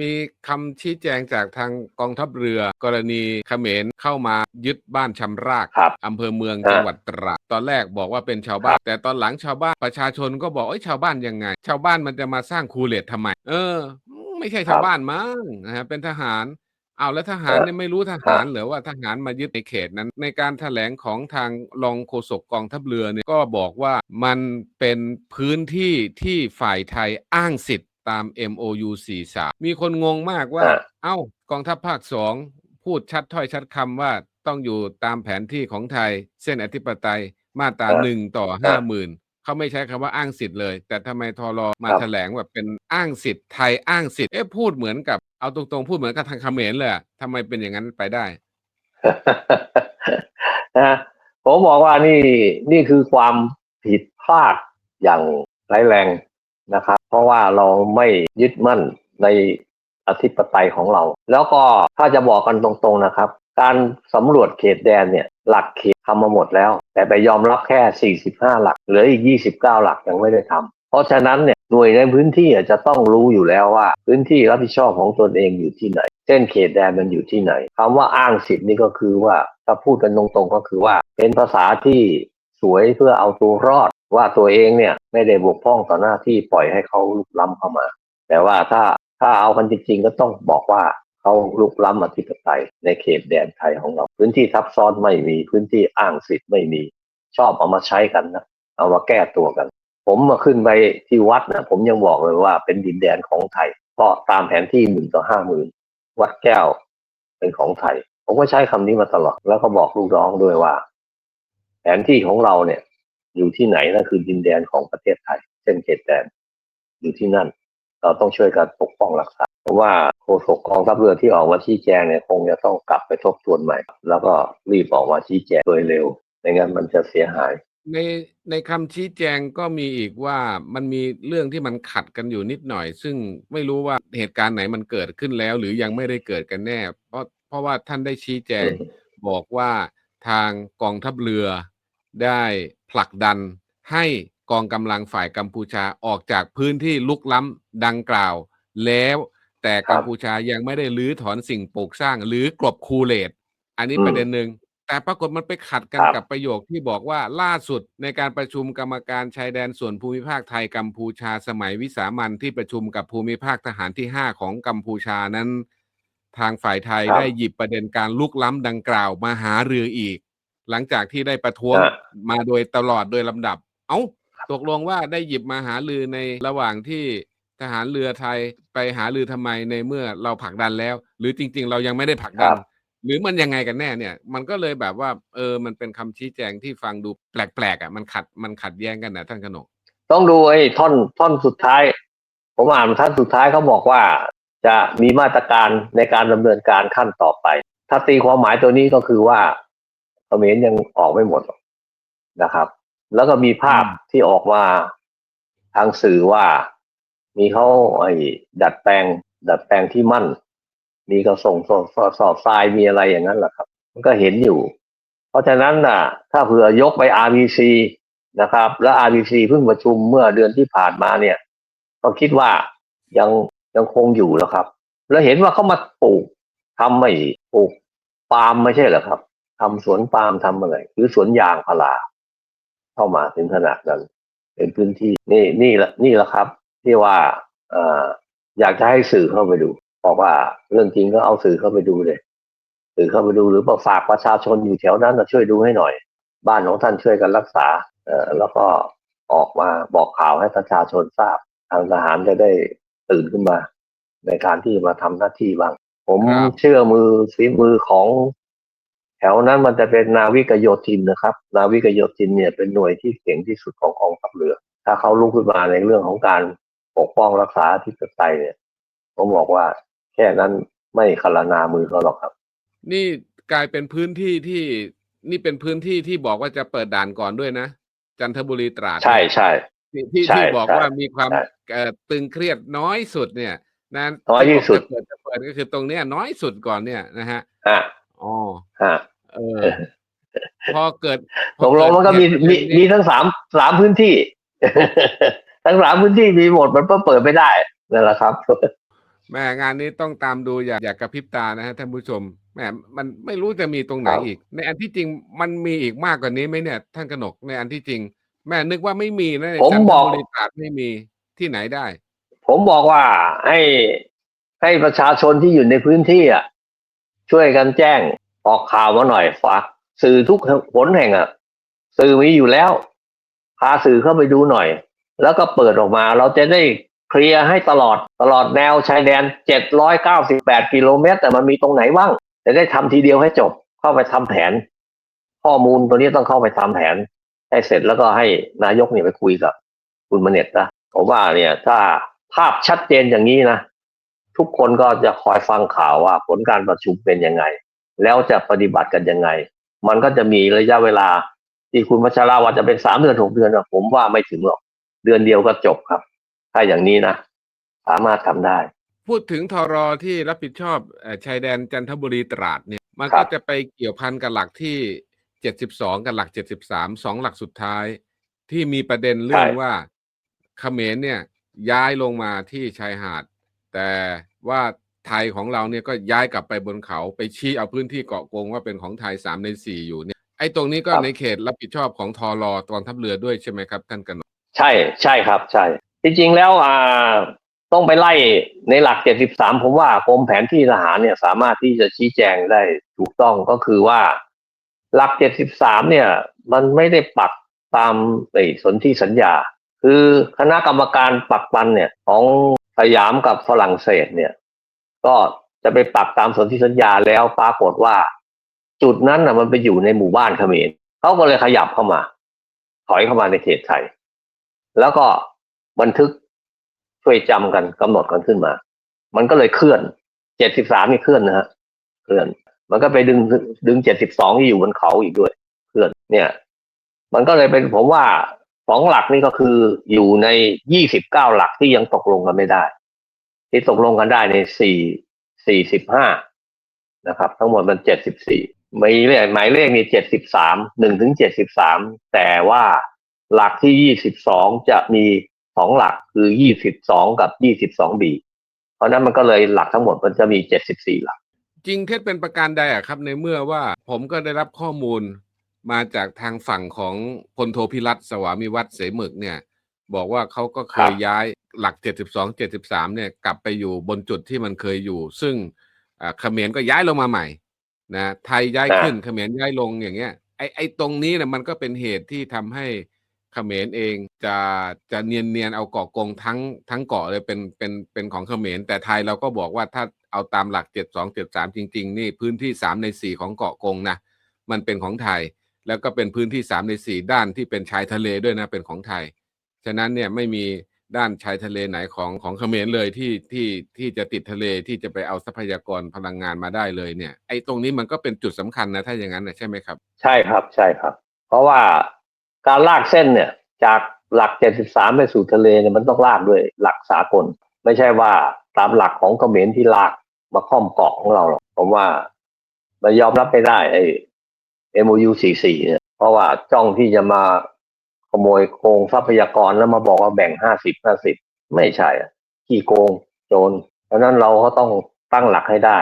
มีคำชี้แจงจากทางกองทัพเรือ กรณีเขมรเข้ามายึดบ้านชำรากครับอำเภอเมืองฮะจังหวัดตราดตอนแรกบอกว่าเป็นชาวบ้าน แต่ตอนหลังชาวบ้านประชาชนก็บอกเอ้ยชาวบ้านยังไง ชาวบ้านมันจะมาสร้างคูเลตทำไม เออ ไม่ใช่ชาวบ้านมั้งนะฮะเป็นทหารเอาแล้วทหารเนี่ยไม่รู้ทหารเหรือว่าทหารมายึดในเขตนั้น ในการแถลงของทางรองโฆษกกองทัพเรือเนี่ยก็บอกว่ามันเป็นพื้นที่ที่ฝ่ายไทยอ้างสิทธิ์ ตาม MOU 43 มีคนงงมากว่าอ่า เอ้ากองทัพภาคสองพูดชัดถ้อยชัดคำว่าต้องอยู่ตามแผนที่ของไทย เส้นอธิปไตยมาตราหนึ่งต่อห้าหมื่นเขาไม่ใช้คำว่าอ้างสิทธิ์เลย แต่ทำไมทรมาครับแถลงแบบเป็นอ้างสิทธิ์ไทยอ้างสิทธิ์เอ๊ะพูดเหมือนกับเอาตรงๆพูดเหมือนกับทางเขมรเลยอะทำไมเป็นอย่างนั้นไปได้นะผมบอกว่านี่นี่คือความผิดพลาดอย่างร้ายแรง นะครับ เพราะว่าเราไม่ยึดมั่นในอธิปไตยของเรา แล้วก็ถ้าจะบอกกันตรงๆนะครับ การสำรวจเขตแดนเนี่ยหลักเขตทำมาหมดแล้ว แต่ไปยอมรับแค่ 45 หลักเหลืออีก 29 หลักยังไม่ได้ทำเพราะฉะนั้นเนี่ยหน่วยในพื้นที่จะต้องรู้อยู่แล้วว่า พื้นที่รับผิดชอบของตนเองอยู่ที่ไหนเส้นเขตแดนมันอยู่ที่ไหนคำว่าอ้างสิทธิ์นี่ก็คือว่าถ้าพูดกันตรงๆก็คือว่า เป็นภาษาที่สวยเพื่อเอาตัวรอด ว่าตัวเองเนี่ยไม่ได้บกพร่องต่อหน้าที่ปล่อยให้เขาลุกล้ำเข้ามา แต่ว่าถ้าถ้าเอากันจริง ๆ ก็ต้องบอกว่าเขาลุกล้ำอธิปไตยในเขตแดนไทยของเรา พื้นที่ทับซ้อนไม่มีพื้นที่อ้างสิทธิ์ไม่มี ชอบเอามาใช้กันนะเอามาแก้ตัวกัน ผมมาขึ้นไปที่วัดนะผมยังบอกเลยว่าเป็นดินแดนของไทย เพราะตามแผนที่หนึ่งต่อห้าหมื่นวัดแก้วเป็นของไทย ผมก็ใช้คำนี้มาตลอด แล้วก็บอกลูกน้องด้วยว่า แผนที่ของเราเนี่ย อยู่ที่ไหนนั่นคือดินแดนของประเทศไทยเส้นเขตแดนอยู่ที่นั่น เราต้องช่วยกันปกป้องรักษา เพราะว่าโฆษกกองทัพเรือที่ออกมาชี้แจงเนี่ยคงจะต้องกลับไปทบทวนใหม่ แล้วก็รีบออกมาชี้แจงโดยเร็วไม่งั้นมันจะเสียหาย ในในคำชี้แจงก็มีอีกว่ามันมีเรื่องที่มันขัดกันอยู่นิดหน่อย ซึ่งไม่รู้ว่าเหตุการณ์ไหนมันเกิดขึ้นแล้ว หรือยังไม่ได้เกิดกันแน่ เพราะเพราะว่าท่านได้ชี้แจงบอกว่าทางกองทัพเรือ ได้ผลักดันให้กองกำลังฝ่ายกัมพูชาออกจากพื้นที่ลุกล้ำดังกล่าว แล้วแต่ครับกัมพูชายังไม่ได้รื้อถอนสิ่งปลูกสร้าง หรือกลบคูเลตอันนี้อืมประเด็นหนึ่งแต่ปรากฏมันไปขัดกันครับกับประโยคที่บอกว่าล่าสุดในการประชุมกรรมการชายแดนส่วนภูมิภาคไทยกัมพูชาสมัยวิสามันที่ประชุมกับภูมิภาคทหารที่ 5 ของกัมพูชานั้น ทางฝ่ายไทยครับได้หยิบประเด็นการลุกล้ำดังกล่าวมาหารืออีก หลังจากที่ได้ประท้วงฮะมาโดยตลอดโดยลำดับ เอ้าตกลงว่าได้หยิบมาหารือในระหว่างที่ทหารเรือไทยไปหารือทำไมในเมื่อเราผลักดันแล้ว หรือจริง ๆ เรายังไม่ได้ผลักดันครับหรือมันยังไงกันแน่เนี่ย มันก็เลยแบบว่าเออมันเป็นคำชี้แจงที่ฟังดูแปลกๆอะมันขัดมันขัดแย้งกันนะท่านขนกต้องดูไอ้ท่อนท่อนสุดท้าย ผมอ่านท่านสุดท้ายเขาบอกว่า จะมีมาตรการในการดำเนินการขั้นต่อไป ถ้าตีความหมายตัวนี้ก็คือว่า เขมรยังออกไม่หมดหรอกนะครับ แล้วก็มีภาพอืมที่ออกมาทางสื่อว่ามีเขาไอ้ดัดแปลง ดัดแปลงที่มั่น มีกระส่งสอบสอบสอบทรายมีอะไรอย่างนั้นแหละครับ มันก็เห็นอยู่ เพราะฉะนั้นน่ะ ถ้าเผื่อยกไป RBC นะครับ แล้ว RBC เพิ่งประชุมเมื่อเดือนที่ผ่านมาเนี่ย ก็คิดว่ายังยังคงอยู่แล้วครับ แล้วเห็นว่าเขามาปลูกทำไม่ปลูกปาล์มไม่ใช่เหรอครับ ทำสวนปาล์มทำอะไรหรือสวนยางพาราเข้ามาถึงขนาดนั้น เป็นพื้นที่นี่นี่แหละนี่แหละครับ ที่ว่าเอ่ออยากจะให้สื่อเข้าไปดูบอกว่าเรื่องจริงก็เอาสื่อเข้าไปดูเลยสื่อเข้าไปดูหรือว่าฝากประชาชนอยู่แถวนั้นน่ะช่วยดูให้หน่อย บ้านของท่านช่วยกันรักษาเอ่อแล้วก็ออกมาบอกข่าวให้ประชาชนทราบ ทางทหารจะได้ตื่นขึ้นมา ในการที่มาทำหน้าที่บ้าง ผมครับเชื่อมือฝีมือของ แถวนั้นมันจะเป็นนาวิกโยธินนะครับ นาวิกโยธินเนี่ยเป็นหน่วยที่เก่งที่สุดของกองทัพเรือ ถ้าเขาลุกขึ้นมาในเรื่องของการปกป้องรักษาอธิปไตยเนี่ยผมบอกว่าแค่นั้นไม่ขลานามือเขาหรอกครับ นี่กลายเป็นพื้นที่ที่นี่เป็นพื้นที่ที่บอกว่าจะเปิดด่านก่อนด้วยนะ จันทบุรีตราดใช่ใช่ที่ที่ใช่ที่บอกใช่ว่ามีความใช่เอ่อตึงเครียดน้อยสุดเนี่ยนะน้อยที่สุดจะเปิดจะเปิดก็คือตรงเนี้ยน้อยสุดก่อนเนี่ยนะฮะฮะ อ๋อฮะเออ พอเกิดพตอกลงมันก็มีเดมีเหตุมีทั้งสามสามพื้นที่ ทั้งสามพื้นที่มีหมดมันก็เปิดไม่ได้นั่นแหละครับแม่งานนี้ต้องตามดูอย่าอย่ากระพริบตานะฮะท่านผู้ชมแหมมันไม่รู้จะมีตรงไหนครับอีก ในอันที่จริงมันมีอีกมากกว่านี้ไหมเนี่ย ท่านกนกในอันที่จริง แม่นึกว่าไม่มีนะในผมจันทบอกบุรีตราดไม่มีที่ไหนได้ ผมบอกว่าให้ให้ประชาชนที่อยู่ในพื้นที่อะ ช่วยกันแจ้งออกข่าวมาหน่อยฝากสื่อทุกผลแห่งอะสื่อมีอยู่แล้ว พาสื่อเข้าไปดูหน่อย แล้วก็เปิดออกมา เราจะได้เคลียร์ให้ตลอดตลอดแนวชายแดน 798 กิโลเมตร แต่มันมีตรงไหนบ้าง จะได้ทำทีเดียวให้จบเข้าไปทำแผน ข้อมูลตัวนี้ต้องเข้าไปทำแผน ให้เสร็จแล้วก็ให้นายกเนี่ยไปคุยกับคุณมเน็ตนะผมว่าเนี่ย ถ้าภาพชัดเจนอย่างนี้นะ ทุกคนก็จะคอยฟังข่าวว่าผลการประชุมเป็นยังไง แล้วจะปฏิบัติกันยังไง มันก็จะมีระยะเวลา ที่คุณพัชราว่าจะเป็นสามเดือนหกเดือนอะผมว่าไม่ถึงหรอก เดือนเดียวก็จบครับ ถ้าอย่างนี้นะ สามารถทำได้ พูดถึงทรอที่รับผิดชอบเอ่อชายแดนจันทบุรีตราดเนี่ย มันครัก็บจะไปเกี่ยวพันกับหลักที่72กับหลัก73สองหลักสุดท้าย ที่มีประเด็นเรื่องว่าเขมรเนี่ยย้ายลงมาที่ชายหาด แต่ว่าไทยของเราเนี่ยก็ย้ายกลับไปบนเขาไปชี้เอาพื้นที่เกาะกงว่าเป็นของไทยสามในสี่อยู่เนี่ยไอ้ตรงนี้ก็ครับในเขตรับผิดชอบของทอรอกองทัพเรือด้วยใช่ไหมครับ ท่านกนกใช่ใช่ครับ ใช่ จริงๆแล้วอ่าต้องไปไล่ในหลัก 73 ผมว่ากรมแผนที่ทหารเนี่ยสามารถที่จะชี้แจงได้ถูกต้องก็คือว่า หลัก 73 เนี่ย มันไม่ได้ปักตามไอ้สนธิสัญญา คือคณะกรรมการปักปันเนี่ยของ สยามกับฝรั่งเศสเนี่ย ก็จะไปปักตามสนธิสัญญาแล้วปรากฏว่า จุดนั้นน่ะมันไปอยู่ในหมู่บ้านเขมรเขาก็เลยขยับเข้ามา ถอยเข้ามาในเขตไทย แล้วก็บันทึกช่วยจำกันกำหนดกันขึ้นมา มันก็เลยเคลื่อนเจ็ดสิบสามนี่เคลื่อนนะฮะเคลื่อน มันก็ไปดึงดึงเจ็ดสิบสองที่อยู่บนเขาอีกด้วย เคลื่อนเนี่ย มันก็เลยเป็นผมว่า สองหลักนี่ก็คืออยู่ในยี่สิบเก้าหลักที่ยังตกลงกันไม่ได้ ที่ตกลงกันได้ในสี่สี่สิบห้านะครับ ทั้งหมดมันเจ็ดสิบสี่หมายเลขหมายเลขนี่เจ็ดสิบสามหนึ่งถึงเจ็ดสิบสามแต่ว่าหลักที่ยี่สิบสองจะมีสองหลักคือยี่สิบสองกับยี่สิบสองบีเพราะฉะนั้นมันก็เลยหลักทั้งหมดมันจะมีเจ็ดสิบสี่หลัก จริงเท็จเป็นประการใดอะครับ ในเมื่อว่าผมก็ได้รับข้อมูล มาจากทางฝั่งของพลโทพิรัตน์สวามิวัฒน์เสมึกเนี่ย บอกว่าเขาก็เคครัยบย้ายหลัก 72 73 เนี่ย กลับไปอยู่บนจุดที่มันเคยอยู่ ซึ่งอ่าเขมรก็ย้ายลงมาใหม่นะไทยย้ายขึ้นเขมรย้ายลงอย่างเงี้ยไอ้ไอ้ตรงนี้เนี่ยมันก็เป็นเหตุที่ทำให้เขมรเองจะจะเนียนเนียนๆเอาเกาะกงทั้งทั้งเกาะเลยเป็นเป็นเป็นของเขมรแต่ไทยเราก็บอกว่าถ้าเอาตามหลัก72 73จริง ๆ นี่พื้นที่3ใน4ของเกาะกงนะมันเป็นของไทย แล้วก็เป็นพื้นที่3ใน4ด้านที่เป็นชายทะเลด้วยนะเป็นของไทย ฉะนั้นเนี่ยไม่มีด้านชายทะเลไหนของของเขมรเลยที่ที่ที่จะติดทะเลที่จะไปเอาทรัพยากรพลังงานมาได้เลยเนี่ย ไอ้ตรงนี้มันก็เป็นจุดสำคัญนะถ้าอย่างนั้นนะใช่ไหมครับ ใช่ครับใช่ครับ เพราะว่าการลากเส้นเนี่ยจากหลัก 73 ไปสู่ทะเลเนี่ยมันต้องลากด้วยหลักสากล ไม่ใช่ว่าตามหลักของเขมรที่ลากมาค่อมเกาะของเราหรอกผมว่ามันยอมรับไม่ได้ไอ้ MOU 44เนี่ยเพราะว่าจ้องที่จะมาขโมยโกงทรัพยากรแล้วมาบอกว่าแบ่ง50 50ไม่ใช่อะขี้โกงโจรเพราะฉะนั้นเราก็ต้องตั้งหลักให้ได้